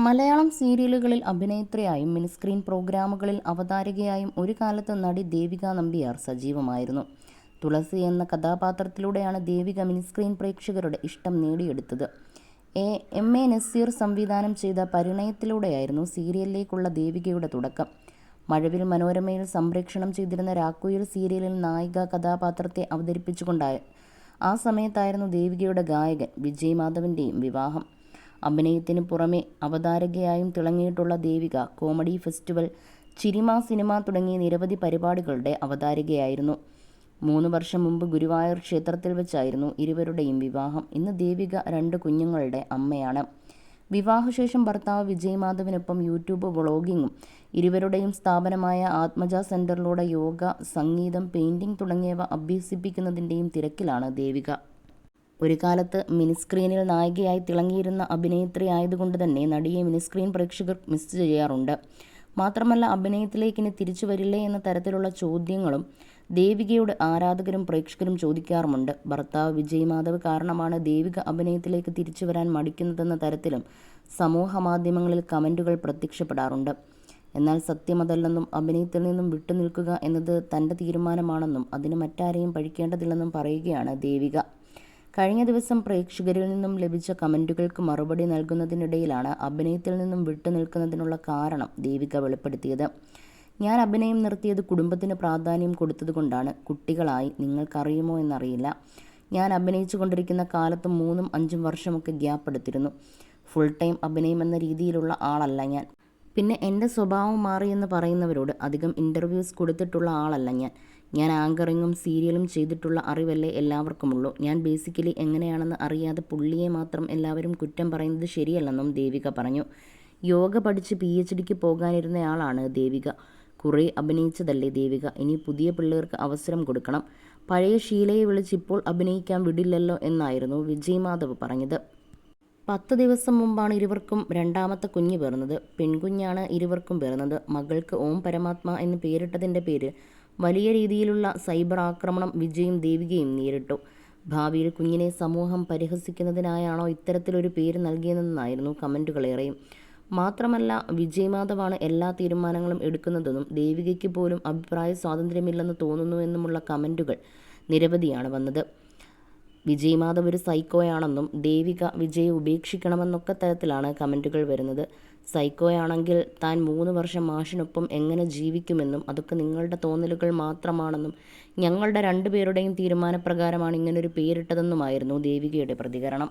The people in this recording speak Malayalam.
മലയാളം സീരിയലുകളിൽ അഭിനേത്രിയായും മിനിസ്ക്രീൻ പ്രോഗ്രാമുകളിൽ അവതാരകയായും ഒരു കാലത്ത് നടി ദേവിക നമ്പിയാർ സജീവമായിരുന്നു. തുളസി എന്ന കഥാപാത്രത്തിലൂടെയാണ് ദേവിക മിനിസ്ക്രീൻ പ്രേക്ഷകരുടെ ഇഷ്ടം നേടിയെടുത്തത്. എ. എം. എ. നസീർ സംവിധാനം ചെയ്ത പരിണയത്തിലൂടെയായിരുന്നു സീരിയലിലേക്കുള്ള ദേവികയുടെ തുടക്കം. മഴവിൽ മനോരമയിൽ സംപ്രേക്ഷണം ചെയ്തിരുന്ന രാക്കുയിൽ സീരിയലിൽ നായിക കഥാപാത്രത്തെ അവതരിപ്പിച്ചുകൊണ്ടായ ആ സമയത്തായിരുന്നു ദേവികയുടെ ഗായകൻ വിജയ് മാധവന്റെയും വിവാഹം. അഭിനയത്തിന് പുറമെ അവതാരകയായും തിളങ്ങിയിട്ടുള്ള ദേവിക കോമഡി ഫെസ്റ്റിവൽ ചിരിമ സിനിമ തുടങ്ങിയ നിരവധി പരിപാടികളുടെ അവതാരകയായിരുന്നു. മൂന്ന് വർഷം മുമ്പ് ഗുരുവായൂർ ക്ഷേത്രത്തിൽ വെച്ചായിരുന്നു ഇരുവരുടെയും വിവാഹം. ഇന്ന് ദേവിക രണ്ട് കുഞ്ഞുങ്ങളുടെ അമ്മയാണ്. വിവാഹശേഷം ഭർത്താവ് വിജയ് മാധവിനൊപ്പം യൂട്യൂബ് വ്ളോഗിങ്ങും ഇരുവരുടെയും സ്ഥാപനമായ ആത്മജ സെന്ററിലൂടെ യോഗ സംഗീതം പെയിന്റിംഗ് തുടങ്ങിയവ അഭ്യസിപ്പിക്കുന്നതിന്റെയും തിരക്കിലാണ് ദേവിക. ഒരു കാലത്ത് മിനിസ്ക്രീനിൽ നായികയായി തിളങ്ങിയിരുന്ന അഭിനേത്രി ആയതുകൊണ്ട് തന്നെ നടിയെ മിനിസ്ക്രീൻ പ്രേക്ഷകർ മിസ് ചെയ്യാറുണ്ട്. മാത്രമല്ല അഭിനയത്തിലേക്ക് ഇനി തിരിച്ചു വരില്ലേ എന്ന തരത്തിലുള്ള ചോദ്യങ്ങളും ദേവികയുടെ ആരാധകരും പ്രേക്ഷകരും ചോദിക്കാറുമുണ്ട്. ഭർത്താവ് വിജയ് മാധവ് കാരണമാണ് ദേവിക അഭിനയത്തിലേക്ക് തിരിച്ചു വരാൻ മടിക്കുന്നതെന്ന തരത്തിലും സമൂഹ മാധ്യമങ്ങളിൽ കമന്റുകൾ പ്രത്യക്ഷപ്പെടാറുണ്ട്. എന്നാൽ സത്യമതല്ലെന്നും അഭിനയത്തിൽ നിന്നും വിട്ടുനിൽക്കുക എന്നത് തന്റെ തീരുമാനമാണെന്നും അതിന് മറ്റാരെയും പഴിക്കേണ്ടതില്ലെന്നും പറയുകയാണ് ദേവിക. കഴിഞ്ഞ ദിവസം പ്രേക്ഷകരിൽ നിന്നും ലഭിച്ച കമന്റുകൾക്ക് മറുപടി നൽകുന്നതിനിടയിലാണ് അഭിനയത്തിൽ നിന്നും വിട്ടുനിൽക്കുന്നതിനുള്ള കാരണം ദേവിക വെളിപ്പെടുത്തിയത്. ഞാൻ അഭിനയം നിർത്തിയത് കുടുംബത്തിന് പ്രാധാന്യം കൊടുത്തതുകൊണ്ടാണ്. കുട്ടികളായി നിങ്ങൾക്കറിയുമോ എന്നറിയില്ല. ഞാൻ അഭിനയിച്ചു കൊണ്ടിരിക്കുന്ന കാലത്ത് മൂന്നും അഞ്ചും വർഷമൊക്കെ ഗ്യാപ്പ് എടുത്തിരുന്നു. ഫുൾ ടൈം അഭിനയം എന്ന രീതിയിലുള്ള ആളല്ല ഞാൻ. പിന്നെ എന്റെ സ്വഭാവം മാറിയെന്ന് പറയുന്നവരോട് അധികം ഇന്റർവ്യൂസ് കൊടുത്തിട്ടുള്ള ആളല്ല ഞാൻ. ഞാൻ ആങ്കറിങ്ങും സീരിയലും ചെയ്തിട്ടുള്ള അറിവല്ലേ എല്ലാവർക്കുമുള്ളൂ. ഞാൻ ബേസിക്കലി എങ്ങനെയാണെന്ന് അറിയാതെ പുള്ളിയെ മാത്രം എല്ലാവരും കുറ്റം പറയുന്നത് ശരിയല്ലെന്നും ദേവിക പറഞ്ഞു. യോഗ പഠിച്ച് പി എച്ച് ഡിക്ക് പോകാനിരുന്നയാളാണ് ദേവിക. കുറേ അഭിനയിച്ചതല്ലേ ദേവിക? ഇനി പുതിയ പിള്ളേർക്ക് അവസരം കൊടുക്കണം. പഴയ ഷീലയെ വിളിച്ച് ഇപ്പോൾ അഭിനയിക്കാൻ വിടില്ലല്ലോ എന്നായിരുന്നു വിജയ് മാധവ് പറഞ്ഞത്. പത്ത് ദിവസം മുമ്പാണ് ഇരുവർക്കും രണ്ടാമത്തെ കുഞ്ഞ് പിറന്നത്. പെൺകുഞ്ഞാണ് ഇരുവർക്കും പിറന്നത്. മകൾക്ക് ഓം പരമാത്മ എന്ന് പേരിട്ടതിന്റെ പേര് വലിയ രീതിയിലുള്ള സൈബർ ആക്രമണം വിജയും ദേവികയും നേരിട്ടു. ഭാവിയിൽ കുഞ്ഞിനെ സമൂഹം പരിഹസിക്കുന്നതിനായാണോ ഇത്തരത്തിലൊരു പേര് നൽകിയതെന്നായിരുന്നു കമന്റുകളേറെയും മാത്രമല്ല വിജയ് മാധവാണ് എല്ലാ തീരുമാനങ്ങളും എടുക്കുന്നതെന്നും ദേവികയ്ക്ക് പോലും അഭിപ്രായ സ്വാതന്ത്ര്യമില്ലെന്ന് തോന്നുന്നുവെന്നുമുള്ള കമന്റുകൾ നിരവധിയാണ് വന്നത്. വിജയ് മാധവ് ഒരു സൈക്കോയാണെന്നും ദേവിക വിജയെ ഉപേക്ഷിക്കണമെന്നൊക്കെ തരത്തിലാണ് കമന്റുകൾ വരുന്നത്. സൈക്കോയാണെങ്കിൽ താൻ മൂന്ന് വർഷം മാഷിനൊപ്പം എങ്ങനെ ജീവിക്കുമെന്നും അതൊക്കെ നിങ്ങളുടെ തോന്നലുകൾ മാത്രമാണെന്നും ഞങ്ങളുടെ രണ്ടുപേരുടെയും തീരുമാനപ്രകാരമാണ് ഇങ്ങനൊരു പേരിട്ടതെന്നുമായിരുന്നു ദേവികയുടെ പ്രതികരണം.